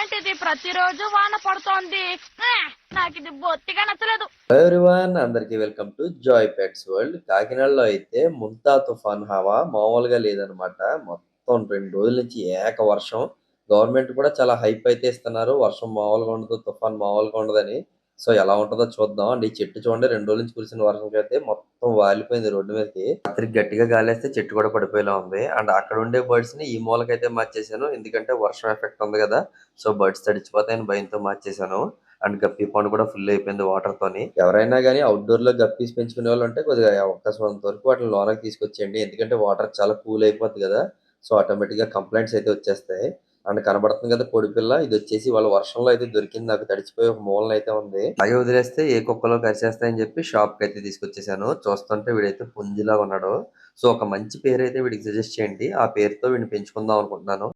ఏంటిది? ప్రతిరోజు వాన పడుతోంది. నాకు ఇది బొత్తిగా నచ్చలేదు. ఎవ్రీవన్ అందరికి welcome to joy pets world కాకినాడలో అయితే ముంతా తుఫాన్ హవా మామూలుగా లేదనమాట మొత్తం రెండు రోజుల నుంచి ఏక వర్షం గవర్నమెంట్ కూడా చాలా హైప్ అయితే ఇస్తున్నారు. వర్షం మామూలుగా ఉండదు తుఫాన్ మామూలుగా ఉండదని. సో ఎలా ఉంటుందో చూద్దాం. అండ్ ఈ చెట్టు చూడండి రెండు రోజుల నుంచి కురిసిన వర్షం అయితే మొత్తం వాలిపోయింది రోడ్డు మీదకి. రాత్రి గట్టిగా గాలేస్తే చెట్టు కూడా పడిపోయేలా ఉంది. అండ్ అక్కడ ఉండే బర్డ్స్ని ఈ మూలకైతే మార్చేసాను ఎందుకంటే వర్షం ఎఫెక్ట్ ఉంది కదా సో బర్డ్స్ తడిచిపోతాయని భయంతో మార్చేసాను అండ్ గప్పి పండ్ కూడా ఫుల్ అయిపోయింది వాటర్ తోని. ఎవరైనా కానీ అవుట్డోర్లో గప్పీస్ పెంచుకునే వాళ్ళు ఉంటే కొద్దిగా అవకాశం వరకు వాటిని లోనకి తీసుకొచ్చేయండి. ఎందుకంటే వాటర్ చాలా కూల్ అయిపోద్ది కదా సో ఆటోమేటిక్గా కంప్లైంట్స్ అయితే వచ్చేస్తాయి. అండ్ కనబడుతుంది కదా పొడిపిల్ల ఇది వచ్చేసి వాళ్ళ వర్షంలో అయితే దొరికింది. నాకు తడిచిపోయి ఒక మూలన అయితే ఉంది. అవి వదిలేస్తే ఏ కుక్కలో కరిచేస్తాయని చెప్పి షాప్కి అయితే తీసుకొచ్చేసాను. చూస్తుంటే వీడైతే పుంజిలా ఉన్నాడు. సో ఒక మంచి పేరు అయితే వీడికి సజెస్ట్ చేయండి. ఆ పేరుతో వీడిని పెంచుకుందాం అనుకుంటున్నాను.